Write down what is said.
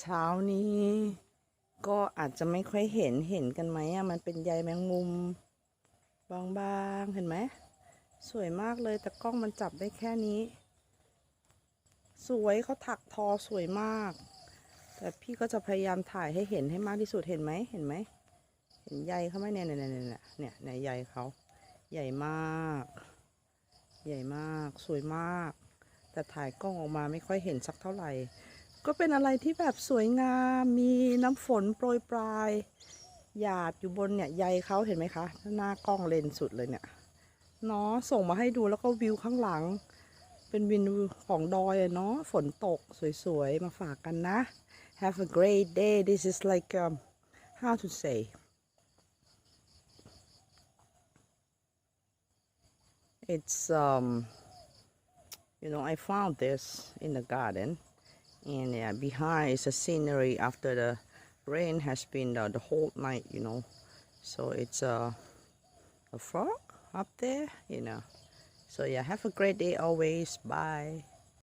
เช้านี้ก็อาจจะไม่ค่อยเห็นเห็นกันไหมอะมันเป็นใยแมงมุม บางๆ เห็นไหม สวยมากเลยแต่กล้องมันจับได้แค่นี้ สวยเขาถักทอสวยมาก แต่พี่ก็จะพยายามถ่ายให้เห็นให้มากที่สุดเห็นไหมเห็นไหม เห็นใยเขาไหมเนี่ยเนี่ยเนี่ยเนี่ยเนี่ยเนี่ยใยเขาใหญ่มาก ใหญ่มากสวยมาก แต่ถ่ายกล้องออกมาไม่ค่อยเห็นสักเท่าไหร่ ก็เป็นอะไรที่แบบสวยงาม มีน้ำฝนโปรยปลาย หยาดอยู่บนเนี่ยใยเขาเห็นไหมคะ หน้ากล้องเลนสุดเลยเนี่ยเนาะส่งมาให้ดูแล้วก็วิวข้างหลัง เป็นวิวของดอยเนาะฝนตกสวยๆ มาฝากกันนะ Have a great day this is like um, how to say it's um you know I found this in the garden and yeah, behind. Is a scenery after the rain has been uh, the whole night you know. So it's uh, a frog up there you know. So yeah have a great day always. Bye